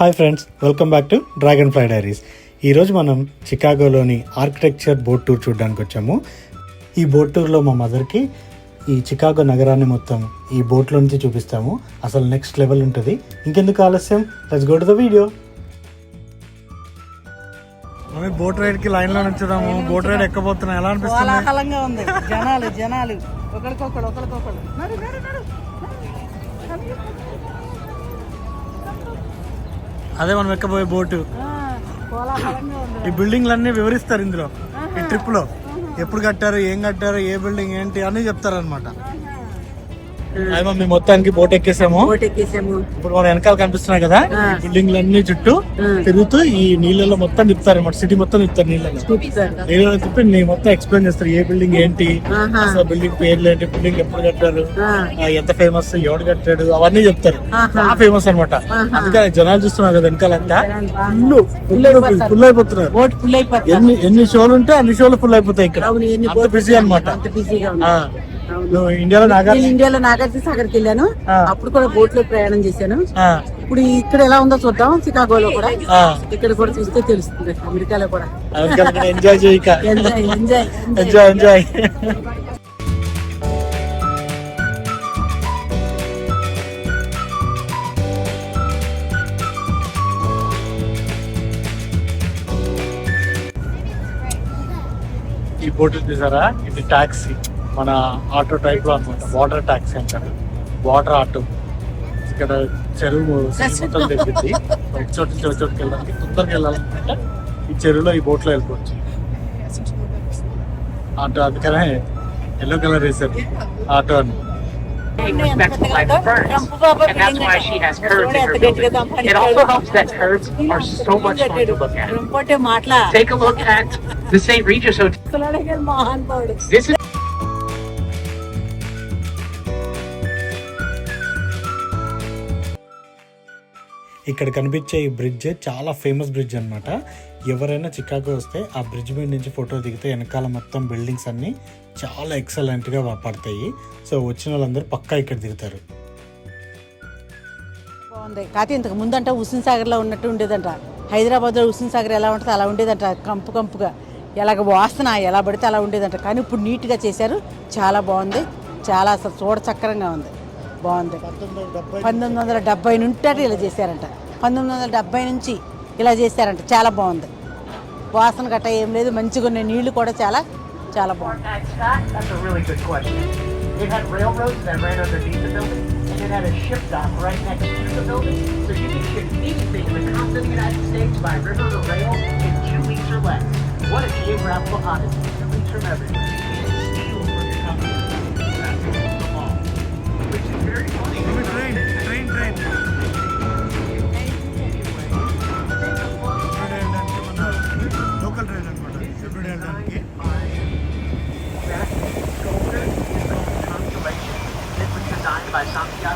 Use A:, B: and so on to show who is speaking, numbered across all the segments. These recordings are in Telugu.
A: Hi friends welcome back to Dragon Fly Diaries. ఈరోజు మనం చికాగోలోని ఆర్కిటెక్చర్ బోట్ టూర్ చూడడానికి వచ్చాము. ఈ బోట్ టూర్లో మా మదర్కి ఈ చికాగో నగరాన్ని మొత్తం ఈ బోట్లో నుంచి చూపిస్తాము. అసలు నెక్స్ట్ లెవెల్ ఉంటుంది. ఇంకెందుకు ఆలస్యం? Let's go to the video boat రైడ్కి లైన్లో నుంచుదాము బోట్ రైడ్ ఎక్కబోతున్నాం ఎలా
B: కోలాహలంగా ఉంది. జనాలు జనాలు. నడు, నడు.
A: అదే మనం ఎక్కబోయే బోటు. ఈ బిల్డింగ్లన్నీ వివరిస్తారు ఇందులో. ఈ ట్రిప్లో ఎప్పుడు కట్టారు ఏం కట్టారు ఏ బిల్డింగ్ ఏంటి అని చెప్తారు మమ్మీ మొత్తానికి బోట్ ఎక్కేసాము.
B: బోట్ ఎక్కేసాము.
A: ఇప్పుడు మన వెనకాల కనిపిస్తున్నాయి కదా
B: ఆ.
A: బిల్డింగ్లు అన్ని చుట్టూ తిరుగుతూ ఈ నీళ్ళలో మొత్తం తిప్పుతారు అనమాట సిటీ మొత్తం తిప్పుతారు నీళ్ళలో నీళ్ళలో తిప్పి నీ మొత్తం ఎక్స్ప్లెయిన్ చేస్తారు. ఏ బిల్డింగ్ ఏంటి. అసలు బిల్డింగ్ పేర్లు ఏంటి బిల్డింగ్ ఎప్పుడు కట్టారు ఎంత ఫేమస్ ఎవడు కట్టాడు అవన్నీ చెప్తారు. చాలా ఫేమస్ అనమాట అందుకని జనాలు చూస్తున్నారు కదా వెనకాలంతా. ఫుల్
B: ఫుల్
A: అయిపోతున్నారు. ఎన్ని ఎన్ని షోలు ఉంటే అన్ని షోలు ఫుల్ అయిపోతాయి ఇక్కడ. బిజీ అనమాట ఇండియాలో
B: నేను
A: నాగార్జున
B: ఇండియాలో నాగార్జున సాగర్కి వెళ్ళాను. అప్పుడు కూడా బోట్లో ప్రయాణం చేశాను. ఇప్పుడు ఇక్కడ ఎలా ఉందో చూద్దాం చికాగోలో కూడా. ఇక్కడ కూడా చూస్తే తెలుస్తుంది అమెరికాలో కూడా.
A: అందుకని ఎంజాయ్ చేయక
B: ఎంజాయ్ ఎంజాయ్
A: ఎంజాయ్ ఎంజాయ్ ఈ బోట్ చూసారా ఇది టాక్సీ. మన ఆటో టైప్లో అనమాట వాటర్ టాక్సీ అంటారు వాటర్ ఆటో ఇక్కడ చెరువు మొత్తం తగ్గింది ఒక చోటు ఒక చోటుకి వెళ్ళడానికి తొందరగా వెళ్ళాలనుకుంటే ఈ చెరువులో ఈ బోట్లో వెళ్ళిపోవచ్చు ఆటో అందుకనే ఎల్లో కలర్ వేసారు ఆటో అని
C: respect life burns. And that's why she has curves in her building. It also helps that curves are so much fun to look at.
B: ఇంకోటి మాటలా
C: Take a look at the St. Regis Hotel.
B: మహానుభావుడు
C: This is
A: ఇక్కడ కనిపించే ఈ బ్రిడ్జ్ చాలా ఫేమస్ బ్రిడ్జ్ అన్నమాట. ఎవరైనా చికాగో వస్తే ఆ బ్రిడ్జ్ మీద నుంచి ఫోటో దిగితే వెనకాల మొత్తం బిల్డింగ్స్ అన్ని చాలా ఎక్సలెంట్గా పడతాయి సో వచ్చిన వాళ్ళందరూ పక్కా ఇక్కడ దిగుతారు.
B: బాగుంది. కాకపోతే ఇంతకు ముందంట హుస్సేన్ సాగర్లో ఉన్నట్టు ఉండేదంట. హైదరాబాద్లో హుస్సేన్ సాగర్ ఎలా ఉంటుందో అలా ఉండేదంట. కంపు కంపుగా. ఎలాగ వాసన ఎలా పడితే అలా ఉండేదంట. కానీ ఇప్పుడు నీట్గా చేశారు. చాలా బాగుంది. చాలా అసలు చూడ చక్కరంగా ఉంది. బాగుంది. పంతొమ్మిది వందల డెబ్బై నుండి ఇలా చేశారంట. పంతొమ్మిది వందల డెబ్బై నుంచి ఇలా చేశారంట. చాలా బాగుంది. వాసన గట్ట ఏం లేదు. మంచిగా ఉన్నాయి. నీళ్ళు కూడా చాలా చాలా బాగుంది.
C: That's that. That's a really good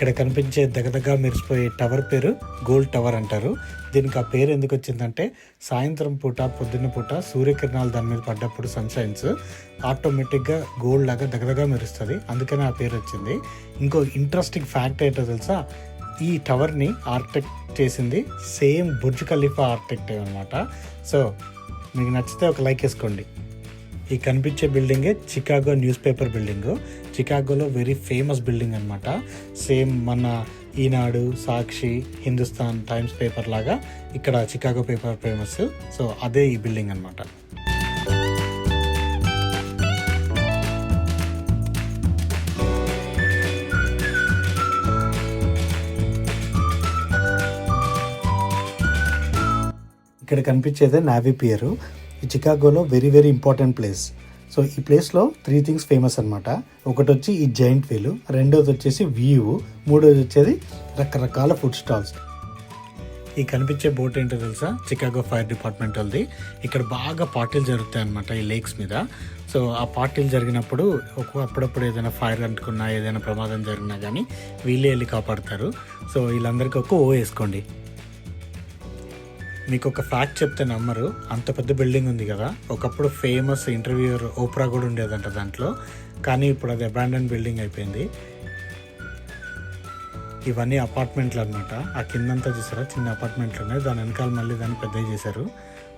A: ఇక్కడ కనిపించే దగదగా మెరిసిపోయే టవర్ పేరు గోల్డ్ టవర్ అంటారు. దీనికి ఆ పేరు ఎందుకు వచ్చిందంటే సాయంత్రం పూట పొద్దున్న పూట సూర్యకిరణాలు దాని మీద పడ్డప్పుడు సన్షైన్స్ ఆటోమేటిక్గా గోల్డ్ లాగా దగ్గరగా మెరుస్తుంది. అందుకని ఆ పేరు వచ్చింది. ఇంకో ఇంట్రెస్టింగ్ ఫ్యాక్ట్ ఏంటో తెలుసా? ఈ టవర్ని ఆర్కిటెక్ట్ చేసింది సేమ్ బుర్జ్ ఖలీఫా ఆర్కిటెక్ట్ అనమాట సో మీకు నచ్చితే ఒక లైక్ వేసుకోండి. ఈ కనిపించే బిల్డింగే చికాగో న్యూస్ పేపర్ బిల్డింగ్. చికాగోలో వెరీ ఫేమస్ బిల్డింగ్ అనమాట సేమ్ మన ఈనాడు సాక్షి హిందుస్థాన్ టైమ్స్ పేపర్ లాగా ఇక్కడ చికాగో పేపర్ ఫేమస్. సో అదే ఈ బిల్డింగ్ అనమాట ఇక్కడ కనిపించేదే navy pier చికాగోలో very very important place. So ఈ ప్లేస్లో త్రీ థింగ్స్ ఫేమస్ అనమాట ఒకటి వచ్చి ఈ జైంట్ వీల్ రెండోది వచ్చేసి వ్యూ మూడోది వచ్చేది రకరకాల ఫుడ్ స్టాల్స్. ఈ కనిపించే బోట్ ఏంటో తెలుసా? చికాగో ఫైర్ డిపార్ట్మెంట్ వాళ్ళది ఇక్కడ బాగా పార్టీలు జరుగుతాయి అనమాట ఈ లేక్స్ మీద. సో ఆ పార్టీలు జరిగినప్పుడు ఒక అప్పుడప్పుడు ఏదైనా ఫైర్ అంటుకున్నా ఏదైనా ప్రమాదం జరిగినా కానీ వీళ్ళే వెళ్ళి కాపాడతారు. సో వీళ్ళందరికీ ఒక ఓ వేసుకోండి. మీకు ఒక ఫ్యాక్ట్ చెప్తే నమ్మరు. అంత పెద్ద బిల్డింగ్ ఉంది కదా. ఒకప్పుడు ఫేమస్ ఇంటర్వ్యూయర్ ఓప్రా కూడా ఉండేదంట దాంట్లో. కానీ ఇప్పుడు అది అబాండన్ బిల్డింగ్ అయిపోయింది. ఇవన్నీ అపార్ట్మెంట్లు అనమాట ఆ కిందంతా చూసారా? చిన్న అపార్ట్మెంట్లు ఉన్నాయి. దాని వెనకాల మళ్ళీ దాన్ని పెద్దవి చేశారు.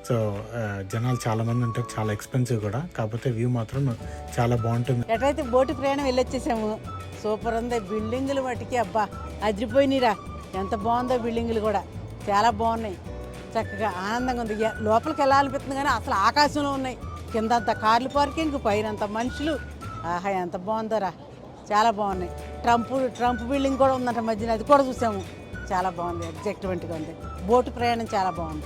A: సో జనాలు చాలా మంది ఉంటారు. చాలా ఎక్స్పెన్సివ్ కూడా. కాకపోతే వ్యూ మాత్రం చాలా బాగుంటుంది.
B: ఎటైతే బోటు ప్రయాణం వెళ్ళొచ్చేసాము సూపర్ ఉంది. బిల్డింగులు మటుకి అబ్బా అదిరిపోయినాయిరా. ఎంత బాగుందో బిల్డింగులు కూడా. చాలా బాగున్నాయి. చక్కగా ఆనందంగా ఉంది. లోపలికి వెళ్ళాలనిపిస్తుంది కానీ అసలు ఆకాశంలో ఉన్నాయి. కింద అంత కార్లు పార్కింగ్ పైన అంత మనుషులు. ఆహా ఎంత బాగుందోరా. చాలా బాగున్నాయి. ట్రంప్ ట్రంప్ బిల్డింగ్ కూడా ఉందంట మధ్యన. అది కూడా చూసాము. చాలా బాగుంది. ఎగ్జాక్ట్మెంట్గా ఉంది. బోటు ప్రయాణం చాలా బాగుంది.